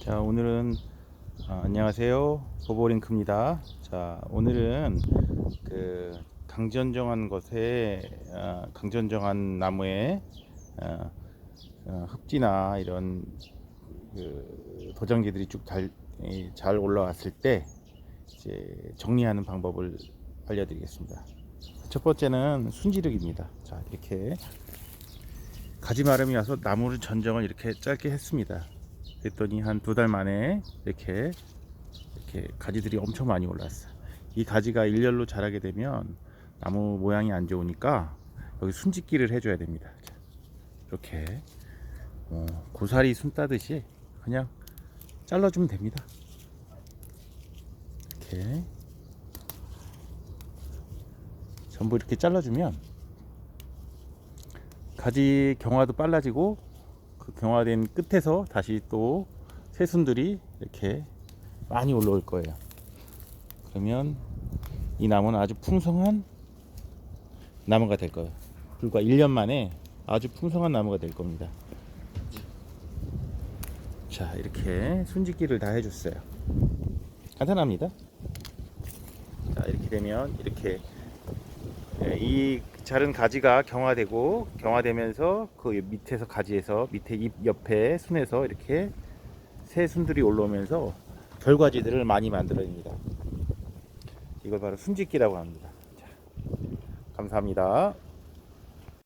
자 오늘은 아, 안녕하세요. 보보링크입니다. 자 오늘은 그 강전정한 것에 아, 강전정한 나무에 아, 어, 흡지나 이런 그 도장지들이 쭉잘 올라왔을 때 이제 정리하는 방법을 알려드리겠습니다. 첫 번째는 순지륵입니다. 자 이렇게 가지 마름이 와서 나무를 전정을 이렇게 짧게 했습니다 그랬더니 한 두 달 만에 이렇게 이렇게 가지들이 엄청 많이 올랐어요. 이 가지가 일렬로 자라게 되면 나무 모양이 안 좋으니까 여기 순짓기를 해줘야 됩니다. 자, 이렇게 어, 고사리 순 따듯이 그냥 잘라주면 됩니다. 이렇게 전부 이렇게 잘라주면 가지 경화도 빨라지고 그 경화된 끝에서 다시 또 새순들이 이렇게 많이 올라올 거예요. 그러면 이 나무는 아주 풍성한 나무가 될 거예요. 불과 1년 만에 아주 풍성한 나무가 될 겁니다. 자, 이렇게 순짓기를 다 해줬어요. 간단합니다. 자, 이렇게 되면 이렇게 예, 이 자른 가지가 경화되고 경화되면서 그 밑에서 가지에서 밑에 잎 옆에 순에서 이렇게 새 순들이 올라오면서 결과지들을 많이 만들어냅니다. 이걸 바로 순짓기라고 합니다. 자, 감사합니다.